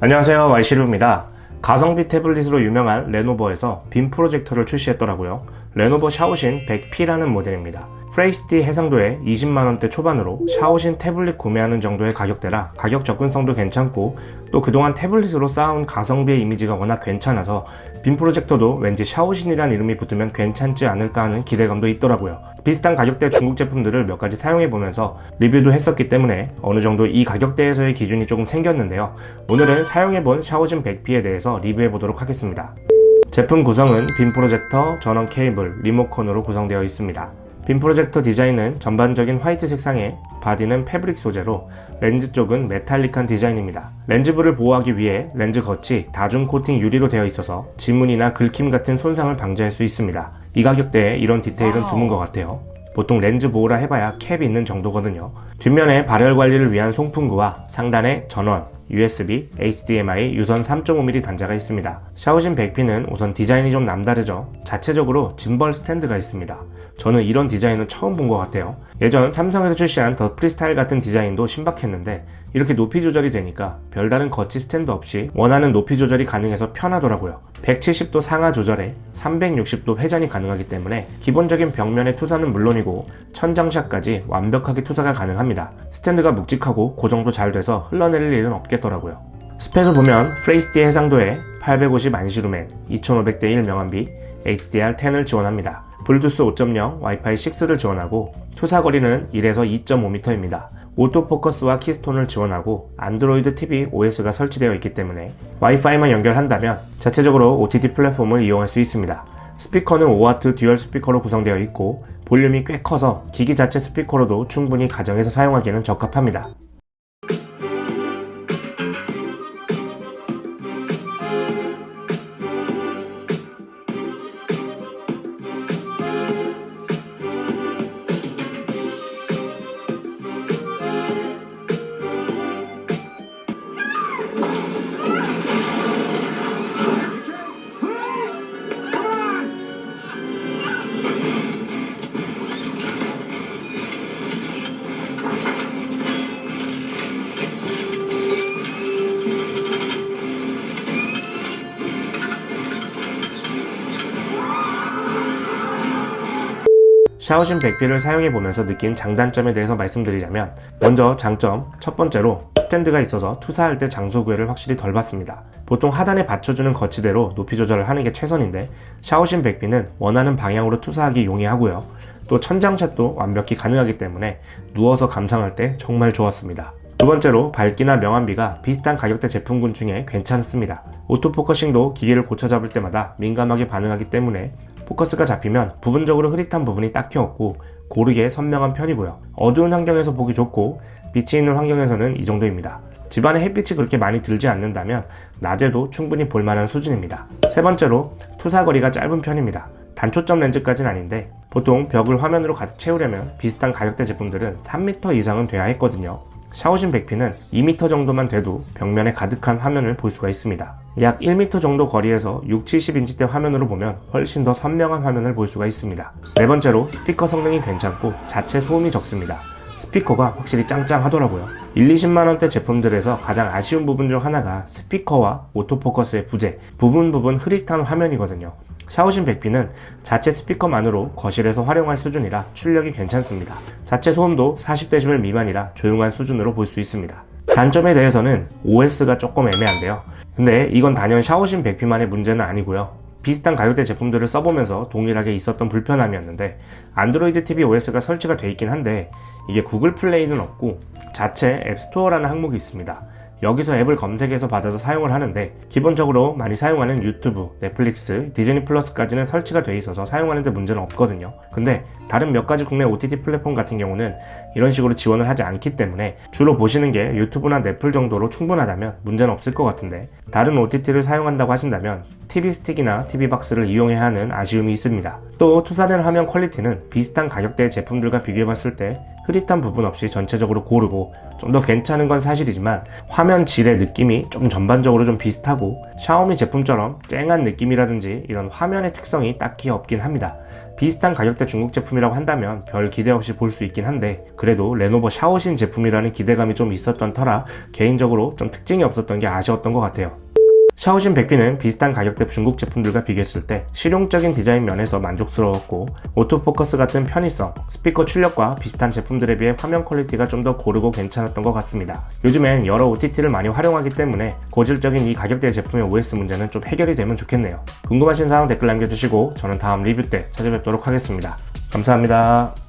안녕하세요. 와이시루입니다. 가성비 태블릿으로 유명한 레노버에서 빔 프로젝터를 출시했더라고요. 레노버 샤오신 100P라는 모델입니다. 프레이시티 해상도에 20만원대 초반으로 샤오신 태블릿 구매하는 정도의 가격대라 가격 접근성도 괜찮고 또 그동안 태블릿으로 쌓아온 가성비의 이미지가 워낙 괜찮아서 빔 프로젝터도 왠지 샤오신이란 이름이 붙으면 괜찮지 않을까 하는 기대감도 있더라고요 비슷한 가격대 중국 제품들을 몇 가지 사용해 보면서 리뷰도 했었기 때문에 어느 정도 이 가격대에서의 기준이 조금 생겼는데요. 오늘은 사용해 본 샤오진 100P에 대해서 리뷰해 보도록 하겠습니다. 제품 구성은 빔 프로젝터, 전원 케이블, 리모컨으로 구성되어 있습니다. 빔 프로젝터 디자인은 전반적인 화이트 색상에 바디는 패브릭 소재로 렌즈 쪽은 메탈릭한 디자인입니다. 렌즈부를 보호하기 위해 렌즈 겉이 다중 코팅 유리로 되어 있어서 지문이나 긁힘 같은 손상을 방지할 수 있습니다. 이 가격대에 이런 디테일은 드문 것 같아요. 보통 렌즈 보호라 해봐야 캡이 있는 정도거든요. 뒷면에 발열 관리를 위한 송풍구와 상단에 전원, USB, HDMI, 유선 3.5mm 단자가 있습니다. 샤오진 100P는 우선 디자인이 좀 남다르죠. 자체적으로 짐벌 스탠드가 있습니다. 저는 이런 디자인은 처음 본 것 같아요. 예전 삼성에서 출시한 더 프리스타일 같은 디자인도 신박했는데 이렇게 높이 조절이 되니까 별다른 거치 스탠드 없이 원하는 높이 조절이 가능해서 편하더라고요. 170도 상하 조절에 360도 회전이 가능하기 때문에 기본적인 벽면의 투사는 물론이고 천장샷까지 완벽하게 투사가 가능합니다. 스탠드가 묵직하고 고정도 잘 돼서 흘러내릴 일은 없겠더라고요. 스펙을 보면 프레이스티 해상도에 850 안시루멘, 2500대 1 명암비, HDR10을 지원합니다. 블루투스 5.0, 와이파이 6를 지원하고 투사 거리는 1에서 2.5m입니다. 오토포커스와 키스톤을 지원하고 안드로이드 TV OS가 설치되어 있기 때문에 와이파이만 연결한다면 자체적으로 OTT 플랫폼을 이용할 수 있습니다. 스피커는 5W 듀얼 스피커로 구성되어 있고 볼륨이 꽤 커서 기기 자체 스피커로도 충분히 가정에서 사용하기에는 적합합니다. 샤오신 100P를 사용해보면서 느낀 장단점에 대해서 말씀드리자면 먼저 장점 첫 번째로 스탠드가 있어서 투사할 때 장소 구애를 확실히 덜 받습니다. 보통 하단에 받쳐주는 거치대로 높이 조절을 하는 게 최선인데 샤오신 100P는 원하는 방향으로 투사하기 용이하고요. 또 천장샷도 완벽히 가능하기 때문에 누워서 감상할 때 정말 좋았습니다. 두 번째로 밝기나 명암비가 비슷한 가격대 제품군 중에 괜찮습니다. 오토포커싱도 기계를 고쳐 잡을 때마다 민감하게 반응하기 때문에 포커스가 잡히면 부분적으로 흐릿한 부분이 딱히 없고 고르게 선명한 편이고요. 어두운 환경에서 보기 좋고 빛이 있는 환경에서는 이 정도입니다. 집안에 햇빛이 그렇게 많이 들지 않는다면 낮에도 충분히 볼만한 수준입니다. 세 번째로 투사거리가 짧은 편입니다. 단초점 렌즈까지는 아닌데 보통 벽을 화면으로 가득 채우려면 비슷한 가격대 제품들은 3m 이상은 돼야 했거든요. 샤오신 100P는 2m 정도만 돼도 벽면에 가득한 화면을 볼 수가 있습니다. 약 1m 정도 거리에서 6, 70인치대 화면으로 보면 훨씬 더 선명한 화면을 볼 수가 있습니다. 네 번째로 스피커 성능이 괜찮고 자체 소음이 적습니다. 스피커가 확실히 짱짱하더라고요. 1, 20만원대 제품들에서 가장 아쉬운 부분 중 하나가 스피커와 오토포커스의 부재, 부분 부분 흐릿한 화면이거든요. 샤오신 100P는 자체 스피커만으로 거실에서 활용할 수준이라 출력이 괜찮습니다. 자체 소음도 40dB 미만이라 조용한 수준으로 볼 수 있습니다. 단점에 대해서는 OS가 조금 애매한데요. 근데 이건 단연 샤오신 100P만의 문제는 아니고요. 비슷한 가격대 제품들을 써보면서 동일하게 있었던 불편함이었는데 안드로이드 TV OS가 설치가 돼 있긴 한데 이게 구글 플레이는 없고 자체 앱스토어라는 항목이 있습니다. 여기서 앱을 검색해서 받아서 사용을 하는데 기본적으로 많이 사용하는 유튜브, 넷플릭스, 디즈니 플러스까지는 설치가 돼 있어서 사용하는데 문제는 없거든요. 근데 다른 몇 가지 국내 OTT 플랫폼 같은 경우는 이런 식으로 지원을 하지 않기 때문에 주로 보시는 게 유튜브나 넷플 정도로 충분하다면 문제는 없을 것 같은데 다른 OTT를 사용한다고 하신다면 TV 스틱이나 TV 박스를 이용해야 하는 아쉬움이 있습니다. 또 투사된 화면 퀄리티는 비슷한 가격대의 제품들과 비교해봤을 때 흐릿한 부분 없이 전체적으로 고르고 좀 더 괜찮은 건 사실이지만 화면 질의 느낌이 좀 전반적으로 좀 비슷하고 샤오미 제품처럼 쨍한 느낌이라든지 이런 화면의 특성이 딱히 없긴 합니다. 비슷한 가격대 중국 제품이라고 한다면 별 기대 없이 볼 수 있긴 한데 그래도 레노버 샤오신 제품이라는 기대감이 좀 있었던 터라 개인적으로 좀 특징이 없었던 게 아쉬웠던 것 같아요. 샤오신 100B는 비슷한 가격대 중국 제품들과 비교했을 때 실용적인 디자인 면에서 만족스러웠고 오토포커스 같은 편의성, 스피커 출력과 비슷한 제품들에 비해 화면 퀄리티가 좀 더 고르고 괜찮았던 것 같습니다. 요즘엔 여러 OTT를 많이 활용하기 때문에 고질적인 이 가격대 제품의 OS 문제는 좀 해결이 되면 좋겠네요. 궁금하신 사항 댓글 남겨주시고 저는 다음 리뷰 때 찾아뵙도록 하겠습니다. 감사합니다.